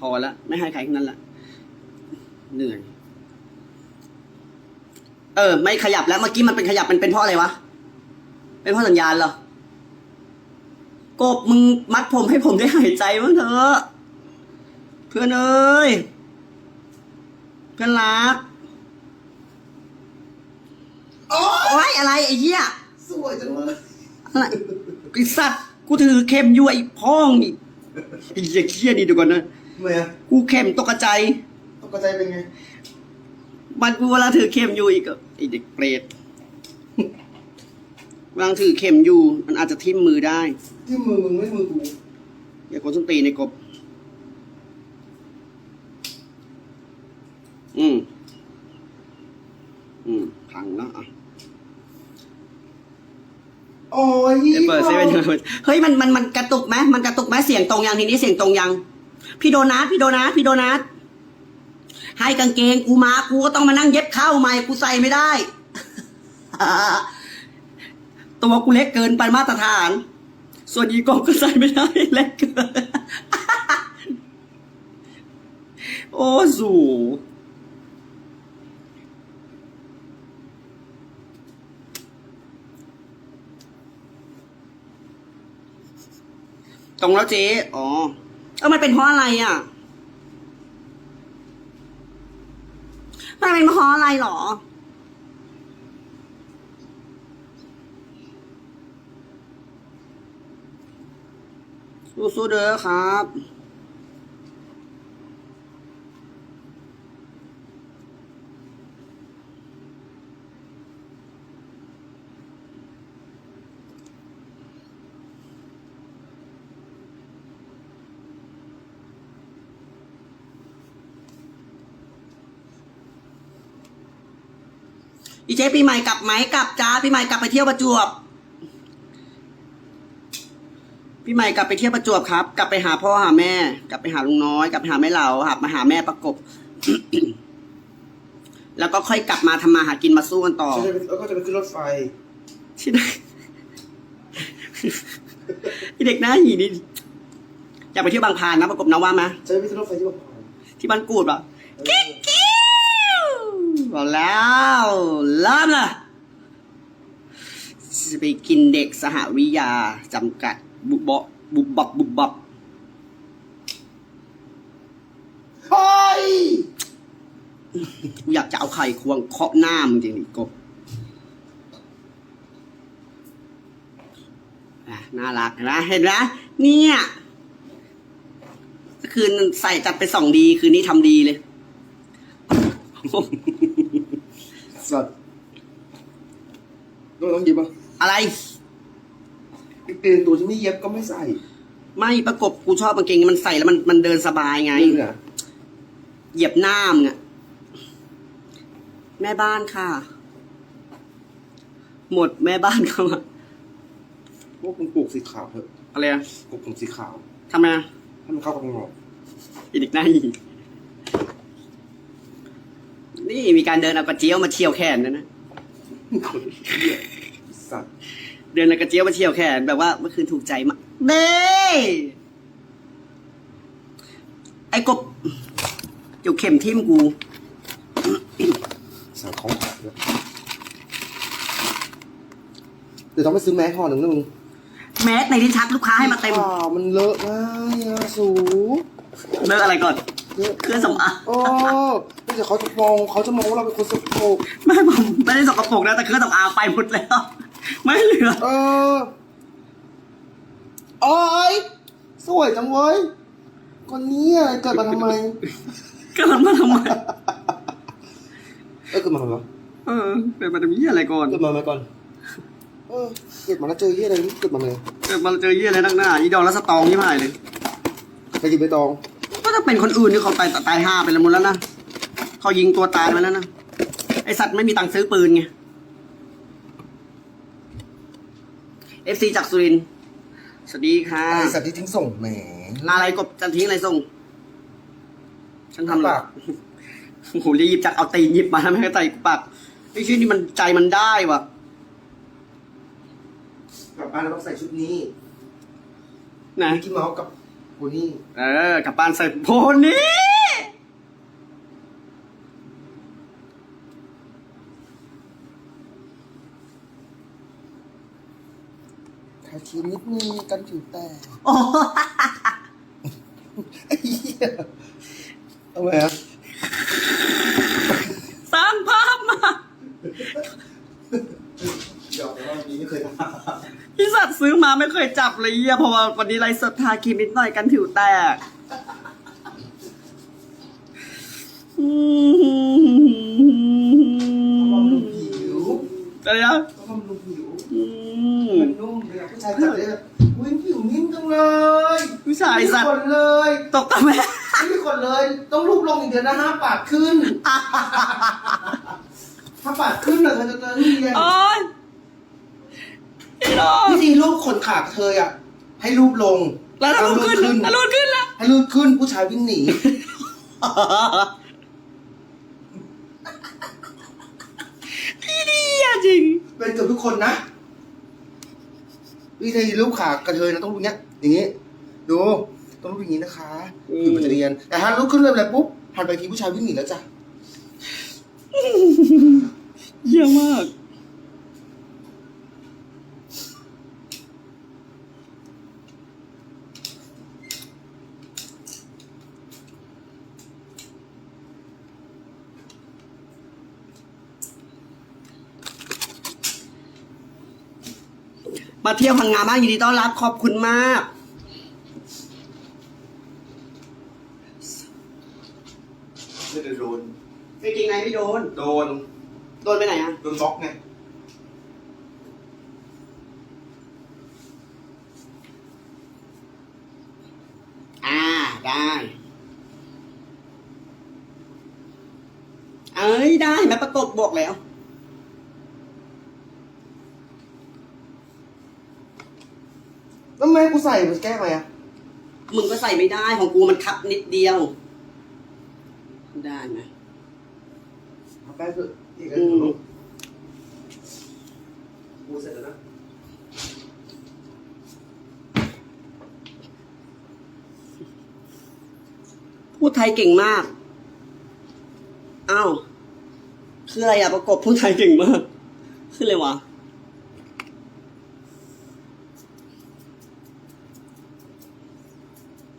พอละไม่ให้ใครทั้งนั้นละเหนื่อย เออ ไม่ขยับแล้วเมื่อกี้มันเป็นขยับมันเป็นเพราะอะไรวะเป็นเพราะสัญญาณเหรอกบมึงมัดผมให้ผมได้หายใจบ้างเถอะเพื่อนเอ้ยเพื่อนรักโอ้โอ้ยอะไรไอ้เหี้ยสวยจังเลยอะไรไอ้สัตว์กูถือเข็มอยู่ไอ้พ้องนี่ไอ้เหี้ยเคี้ยนี่เดูก่อนนะ ทำไมอะกูเข็มตกกระใจายตกใจเป็นไงมันกูเวลาถือเข็มอยู่อีกอะไอ้เด็กเปรตกำลังถือเข็มอยู่มันอาจจะทิ่มมือได้ที่มือมึงไม่มือกูอย่ากดส้นตีนในกบ อืม อืมพังแล้วอะ โอ้ยเดี๋ยวเปิดเซเว่นเฮ้ยมันมันมันกระตุกไหมมันกระตุกไหมเสียงตรงยังทีนี้เสียงตรงยัง พี่โดนัทพี่โดนัทพี่โดนัทให้กางเกงกูมากูก็ต้องมานั่งเย็บเข้าใหม่กูใส่ไม่ได้ ตัวกูเล็กเกินไปมาตรฐาน ส่วนอีกบก็ใส่ไม่ได้เล็กเกิน โอ้สูตรงแล้วเจ๊ อ๋อ เออมันเป็นเพราะอะไรอะมันเป็นเพราะอะไรหรอ สู้ๆเด้อครับ อีเจ๊ปีใหม่กลับไหมกลับจ้าปีใหม่กลับไปเที่ยวประจวบพี่ใหม่กลับไปเที่ยวประจวบครับ กลับไปหาพ่อหาแม่ กลับไปหาลุงน้อย กลับไปหาแม่เหล่าหามาหาแม่ประกบ แล้วก็ค่อยกลับมาทำมาหากินมาสู้กันต่อฉันจะไปแล้วก็จะไปขึ้นรถไฟที่ไหนพี่เด็กหน้าหีนี่อยากไปเที่ยวบางพานนะประกบนะว่าไหมฉันจะไปขึ้นรถไฟที่บางพานที่บ้านกูดปะกิ๊กกิ้ว บอกแล้วเริ่มละจะไปกินเด็กสหวิยาจำกัด บุบบบบุบบับบุบบับเฮ้ยกูอยากจะเอาไข่ควงเคาะหน้ามึงจริงดิกบน่ารักเห็นไหมเห็นไหมเนี่ย คืนใส่จัดไปสองดี คืนนี้ทำดีเลย สัตว์โดนต้องหยิบอะอะไรกางเกงตัวที่ไม่เย็บก็ไม่ใส่ไม่ประกบกูชอบกางเกงมันใส่แล้วมันมันเดินสบายไง นี่นะเหยียบหน้ามึงอะแม่บ้านค่ะ หมดแม่บ้านเขาอะพวกมึงปลูกสีขาวเถอะอะไรอะปลูกผมสีขาวทำไมอะให้มันเข้ากับงอก อีเด็กหน้าหี นี่มีการเดินเอากระเจียวมาเฉียวแขนนะนะเหี้ยสัตว์เดินเอากระเจียวมาเฉียวแขนแบบว่าเมื่อคืนถูกใจมากเด้ไอ้กบเกี่ยวเข็มทิ่มกูสั่งของขาดด้วยเดี๋ยวต้องไปซื้อแมสห่อหนึ่งนะมึงแมสในที่ชักลูกค้าให้มาเต็ม ข่าวมันเลอะง่ายอะสู เลิกอะไรก่อนเลอะเครื่องสำอาง โอ้ ไม่ใช่เขาจะมองเขาจะมองว่าเราเป็นคนสกปรกไม่ผมไม่ได้สกปรกนะแต่เครื่องสำอางไปหมดแล้ว ไม่เหลือ เออโอ้ยสวยจังเว้ยคนนี้อะเกิดมาทำไมก็มันมาทำไมเออเกิดมาทำไมวะเออเกิดมาทำยี่อะไรก่อนเกิดมาไหมก่อนเออเกิดมาแล้วเจอเหี้ยอะไรนี่เกิดมาเลยเกิดมาเจอยี่อะไรนักหน้ายี่ดองแล้วสตองยี่หายเลยไปกินใบตอง ก็จะเป็นคนอื่นที่เขาตายตายห้าไปแล้วหมดแล้วนะ เขายิงตัวตายไปแล้วนะ ไอสัตว์ไม่มีตังค์ซื้อปืนไงเอฟซีจากสุรินทร์สวัสดีค่ะ ไอสัตว์ที่ทิ้งส่งแหมอะไรกบจะทิ้งอะไรส่ง ฉันทำหรอปากโอ้โหจะหยิบจากเอาตีนหยิบมาไม่ให้ใส่กูปากไอ้ชื่อนี่มันใจมันได้วะกลับบ้านเราต้องใส่ชุดนี้นะมิกกี้เมาส์กับโพนี่ เออกลับบ้านใส่โพนี่ ทาครีมนิดนึงกันผิวแตกโอ้ไอ้เหี้ยทำไมอะสร้างภาพมาเดี๋ยวแต่ว่านี้ไม่เคยทพี่สัตว์ซื้อมาไม่เคยจับเลยเหี้ยเพราะว่าวันนี้ไลฟ์สดทาครีมนิดหน่อยกันผิวแตกอืำบำรุมงผิวอะไรนะ ต้องบำรุงผิวอืม มันนุ่มเลยผู้ชายจับได้แบบอุ้ยผิวนิ่มจังเลยผู้ชายไม่มีสัตขว์นเลยตกตะแม่ไม่มีขนเลย ต้องรูปลงอย่างเดียวนะห้ามปาดขึ้นถ้าปาดขึ้นเลยเธอจะเจอที่เรียนโอ๊ยพี่น้องวิธีรูปขนขากระเธออะ ให้รูปลง แล้วถ้าเอารูดขึ้นถ้ารูดขึ้นล่ะให้รูปขึ้นผู้ชายวิ่งหนีพี่ดีอะจริง เป็นเกือบทุกคนนะ วิธีรูปขากระเทยนะต้องรูปอย่างเงี้ย อย่างงี้ ดู ต้องรูปอย่างนี้นะคะอืม คือมันจะเรียน แต่ถ้ารูปขึ้นเลยอะไรปุ๊บหันไปทีผู้ชายวิ่งหนีแล้วจ้ะ เยี่ยมมาก มาเที่ยวพังงามากยินดีต้อนรับขอบคุณมาก ไม่ได้โดนจริงๆไงไม่โดน โดน โดนไปไหนอะ โดนบล็อกไง อ่าได้ เอ้ยได้แม่ประกบบอกแล้ว แล้วทำไมกูใส่มันแก้ไหมอะมึงก็ใส่ไม่ได้ของกูมันคับนิดเดียว ได้ไหมเอาแป้งเถอะอีกอืมกูเสร็จแล้วนะพูดไทยเก่งมาก อ้าว คืออะไรอะประกบพูดไทยเก่งมาก คืออะไรวะ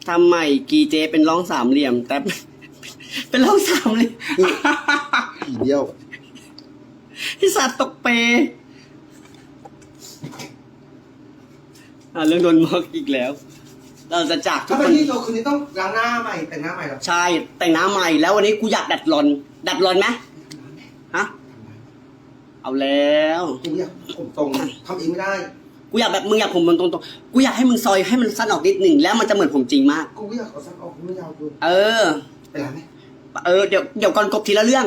ทำใหม่กีเจเป็นร่องสามเหลี่ยม แต่ เป็นร่องสามเหลี่ยมผีเดียวที่สัตว์ตกเปอ่าเรื่องโดนมอกอีกแล้ว เราจะจากทุถ้ากคเป็นน ที่โตคืนนี้ต้องล้างหน้าใหม่แต่งหน้าใหม่เหรอใช่ แต่งหน้าใหม่แล้ววันนี้กูอยากดัดรอน ดัดรอนไหมฮะ เอาแล้วกูอยากผมตรงทำเองไม่ได้ กูอยากแบบมึงอยากผมมันตรงๆ กูอยากให้มึงซอยให้มันสั้นออกนิดหนึ่งแล้วมันจะเหมือนผมจริงมาก กูอยากเอาสั้นออกไม่ยาวเกินเออ ไปร้านไหมเออเดี๋ยวเดี๋ยวก่อนกบทีละเรื่อง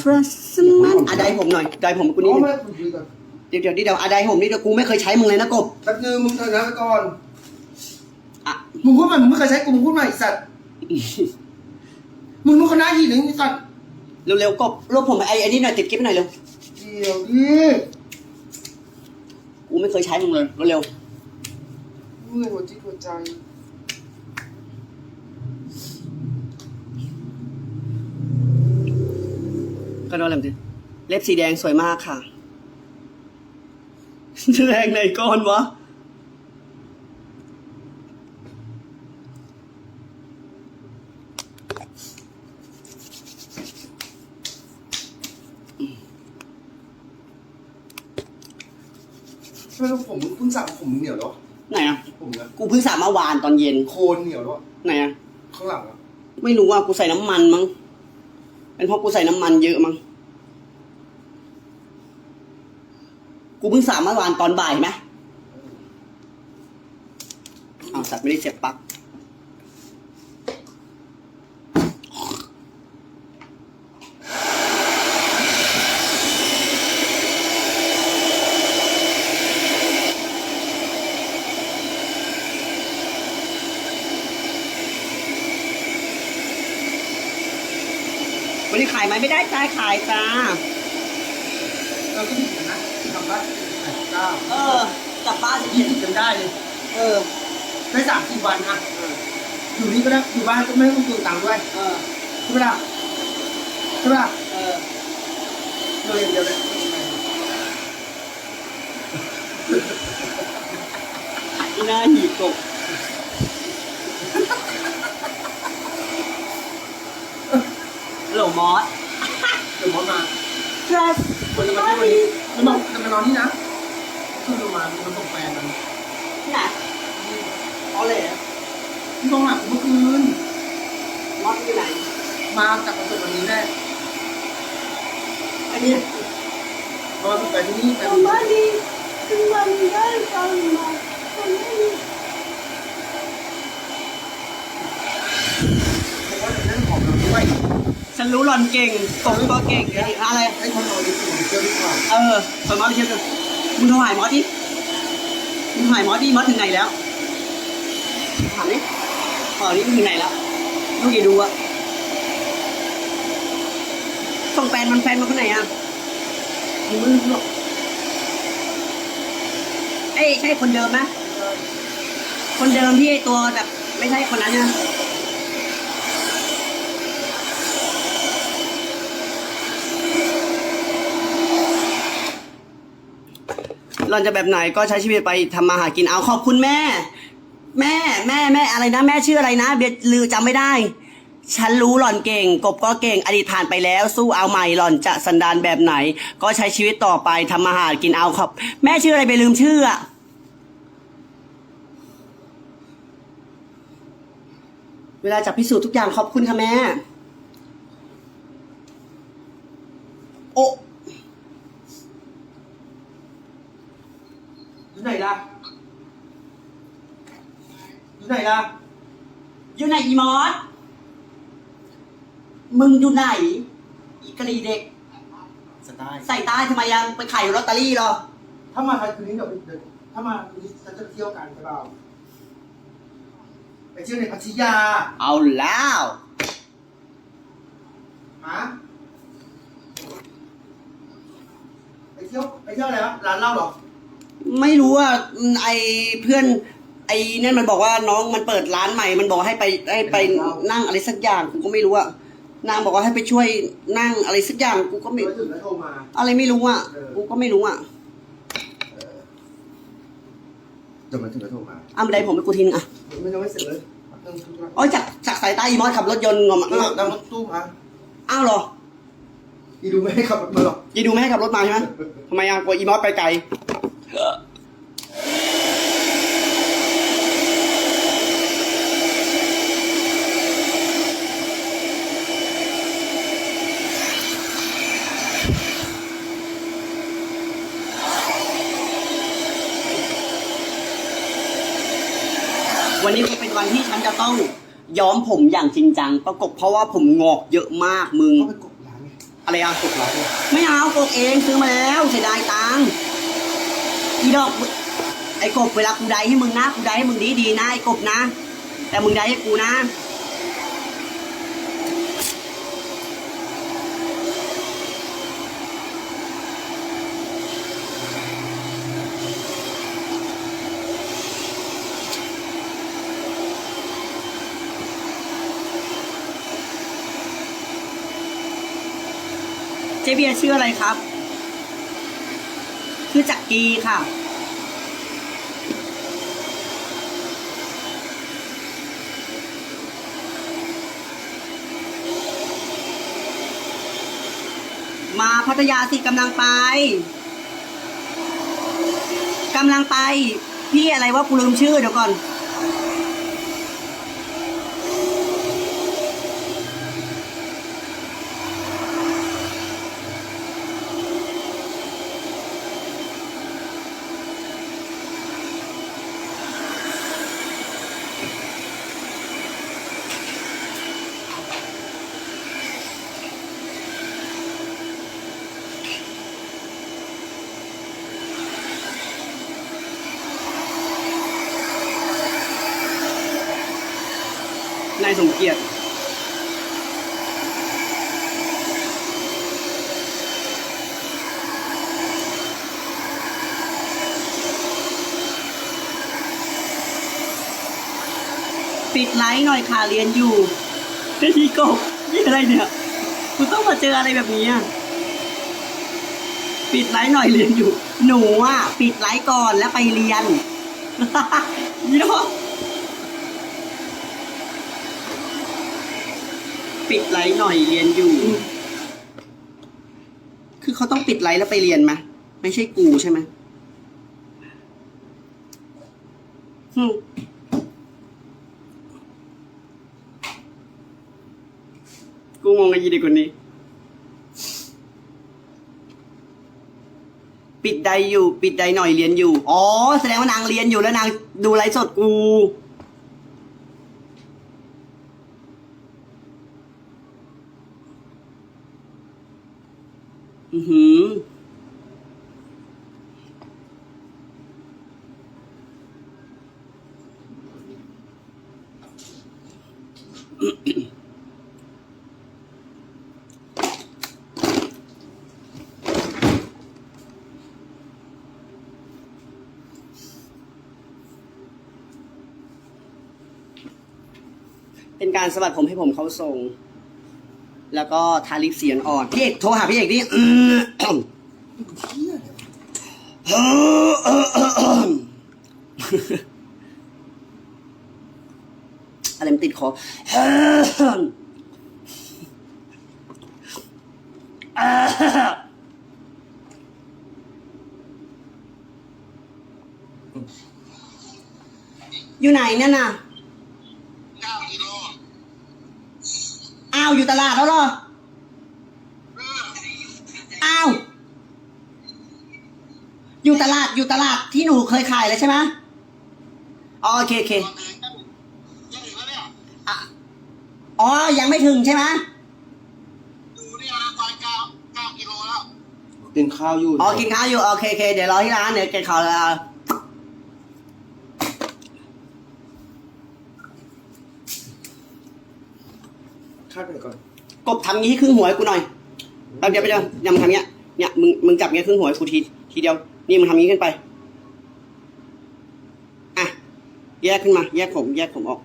Trust มันอะได้ผมหน่อยได้ผมกูนิดอ๋อนึงไม่คุยก่อนเดี๋ยวเดี๋ยวเดี๋ยวอะได้ผมนี่เดี๋ยวกูไม่เคยใช้มึงเลยนะกบแป๊บนึงมึงเถอะนะไปก่อนอะ มึงพูดมามึงไม่เคยใช้กูมึงพูดมาไอีสัตว์มึงรู้คณะยี่หนึ่งไอ้สัตว์เร็วๆกบรวบผมไปไอ้ไอ้นี่หน่อยติดกิ๊บหน่อยเร็วเดี๋ยวดิ กูไม่เคยใช้มึงเลยเร็วเมื่อยหัวจิตหัวใจๆก็โดนอะไรดิเล็บสีแดงสวยมากค่ะ แดงไหนก้อนวะ ไม่รู้ผมเพิ่งสระผมเหนียวแล้วไหนอะ ผมนะกูเพิ่งสระเมื่อวานตอนเย็น โคนเหนียวแล้วไหนอะ ข้างหลังอะไม่รู้ว่ากูใส่น้ำมันมั้ง เป็นเพราะกูใส่น้ำมันเยอะมั้ง กูเพิ่งสระเมื่อวานตอนบ่ายเห็นไหมอ้าวสัตว์ไม่ได้เสียบปลั๊ก นนี้ขายไหมไม่ได้จ้าขายจ้า เราก็ดีเหมือนกันนะทำบ้านแปดเก้าเออ กลับบ้านยี่สิบกันได้เลยเออ ได้สามสี่วันอะอยู่นี่ก็ได้อยู่บ้านก็ไม่ต้องตื่นตังค์ด้วยเออใช่ไหมล่ะใช่ไหมล่ะเออโดยอย่างเดียวเลยหน้าหีกบโหล มอสเดี๋ยวหมอมาครับคนจะมาที่วันนี้มันบอกจะมานอนที่นะคือลงมามันส่งแฟนมันที่ไหนเอาเลยที่กองหลังเมื่อคืนมอสอยู่ไหน มาจากคอนเสิร์ตวันนี้แน่อันนี้นอนไปที่นี่ไปทำไมดีถึงวันได้จังมาทำไมดี เพราะว่าในเรื่องของเราด้วย ฉันรู้หล่อนเก่งตกก็เก่งอะไร ให้คนนอนดีกว่าเชื่อดีกว่าเออสอนมอสไปเชียร์กันมึงโทรหายมอสดิมึงหายมอสดิมอสถึงไหนแล้วถามดิตอนนี้มึงถึงไหนแล้วลูกอย่าดูอะส่งแฟนมันแฟนมันคนไหนอะมึงไม่รู้หรอกเอ้ยใช่คนเดิมไหมคนเดิมที่ไอตัวแบบไม่ใช่คนนั้นนะ หล่อนจะแบบไหนก็ใช้ชีวิตไปทำมาหากินเอาขอบคุณแม่ แม่แม่แม่อะไรนะ แม่ชื่ออะไรนะ เบียร์ลือจำไม่ได้ ฉันรู้หล่อนเก่ง กบก็เก่งอดีตผ่านไปแล้ว สู้เอาใหม่หล่อนจะสันดานแบบไหน ก็ใช้ชีวิตต่อไปทำมาหากินเอาครับแม่ชื่ออะไรไปลืมชื่ออะเวลาจะพิสูจน์ทุกอย่างขอบคุณค่ะแม่ โอ้ อยู่ไหนล่ะ อยู่ไหนล่ะ อยู่ไหนอีมอสมึงอยู่ไหน อีกะลีเด็ก สไตล์ใส่ใต้ทำไมยังไปขายลอตเตอรี่เหรอ ถ้ามาคืนนี้เดี๋ยวเดี๋ยวถ้ามาคืนนี้ฉันจะเที่ยวกันใช่เปล่าไปเที่ยวในพัทยาเอาแล้ว ฮะไปเที่ยวไปเที่ยวอะไรวะร้านเหล้าเหรอ ไม่รู้อะไอเพื่อน ไอนั่นมันบอกว่าน้องมันเปิดร้านใหม่ มันบอกให้ไปให้ไปนั่งอะไรสักอย่างกูก็ไม่รู้อะนางบอกว่าให้ไปช่วยนั่งอะไรสักอย่างกูก็ไม่ไปถึงแล้วโทรมา อะไรไม่รู้อะเออ กูก็ไม่รู้อะเดี๋ยวมาถึงแล้วโทรมาเอาบันไดผมไปกูทิ้งอะไม่ยังไม่เสร็จเลยเรื่องทุกอ๋อจากจากสายใต้อีมอสขับรถยนต์งอมเออนั่งรถตู้มาอ้าวเหรออีดูไม่ให้ขับรถมาหรอก ยีดูไม่ให้ขับรถมาใช่ไหมทำไมอะกลัวอีมอสไปไกล วันนี้ก็เป็นวันที่ฉันจะต้องย้อมผมอย่างจริงจัง ประกบเพราะว่าผมงอกเยอะมากมึง ก็ไปกดร้านไงอะไรอะ กดร้านไง ไม่เอากบเองซื้อมาแล้วเสียดายตังค์ อีดอก ไอ้กบเวลากูได้ให้มึงนะกูได้ให้มึงดีดีนะไอ้กบนะ แต่มึงได้ให้กูนะเจเบียชื่ออะไรครับ จีค่ะ มาพัทยาสิกำลังไปกำลังไป พี่อะไรว่ากูลืมชื่อเดี๋ยวก่อนายสมเกียรติปิดไลฟ์หน่อยค่ะเรียนอยู่ไอ้ที่กบนี่อะไรเนี่ยกูต้องมาเจออะไรแบบนี้อะปิดไลฟ์หน่อยเรียนอยู่ หนูอะปิดไลฟ์ก่อนแล้วไปเรียนยี่ห้อ ปิดไลฟ์หน่อยเรียนอยู่ คือเขาต้องปิดไลฟ์แล้วไปเรียนไหมไม่ใช่กูใช่ไหมฮึมกูงงกับยีด็กคนนี้ ปิดใดอยู่ ปิดใดหน่อยเรียนอยู่ อ๋อ แสดงว่านางเรียนอยู่แล้วนางดูไลฟ์สดกู อือหือเป็นการสะบัดผมให้ผมเข้าทรง แล้วก็ทาลิปเสียงอ่อน พี่เอกโทรหาพี่เอกดิอืมอะไรมันติดคออยู่ไหนเนี่ยน่ะ เก้ากิโล อ้าวอยู่ตลาดแล้วเหรอเอออ้าวอยู่ตลาดอยู่ตลาดที่หนูเคยขายเลยใช่ไหมอ๋อโอเคโอเคตอนถึงจะถึงแล้วเนี่ยอะอ๋อ ยังไม่ถึงใช่ไหมดูเนี่ยไปเก้าเก้ากิโลแล้วกินข้าวอยู่ อ๋อ กินข้าวอยู่ โอเคโอเค เดี๋ยวรอที่ร้าน เดี๋ยวกินข้าวแล้ว ข้าไปก่อน กบทำงี้ให้ครึ่งหัวให้กูหน่อยแป๊บเดียวไปบเดียวอย่ามึงทำเงี้ย เนี่ยมึงมึงจับเงี้ยครึ่งหัวให้กูทีทีเดียว นี่มึงทำงี้ขึ้นไป อะ แยกขึ้นมา แยกผม แยกผมออก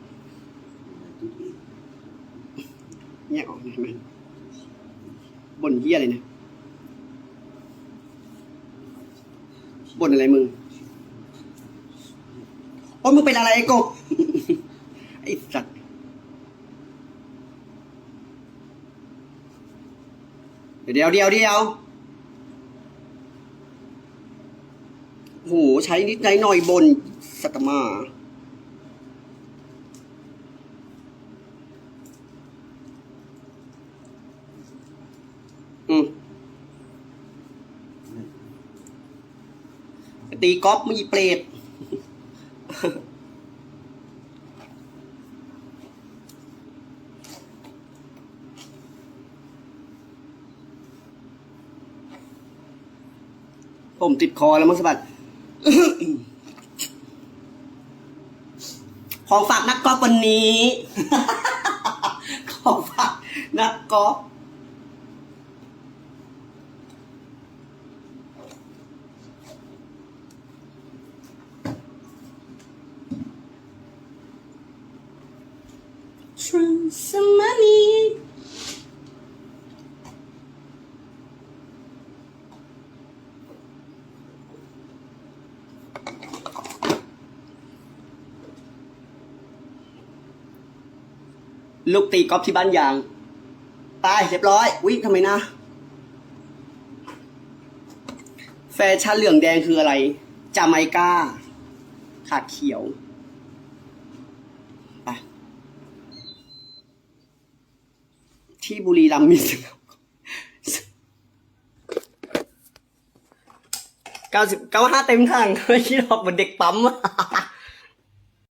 แยกออกเห็นไหมบ่นเหี้ยอะไรเนี่ยบ่นอะไรมึงโอ้มึงเป็นอะไรไอ้กบ ไอ้สัตว์ เดี๋ยวเดี๋ยวเดี๋ยวโหใช้นิดใช้หน่อยบนสัตว์มาอืมตีกอล์ฟมีเปรต ผมติดคอแล้วมั้งสบัดของฝากนักกอล์ฟวันนี้ ของฝากนักกอล์ฟทรันสมานี ลูกตีกอล์ฟที่บ้านยาง ตายเรียบร้อยวิทำไมนะ แฟชั่นเหลืองแดงคืออะไร จาไมกาขาดเขียวไปที่บุรีรัมย์มีสนามเก้าสิบเก้าห้าเต็มถังไม่คิดหรอกเหมือนเด็กปั๊มอะ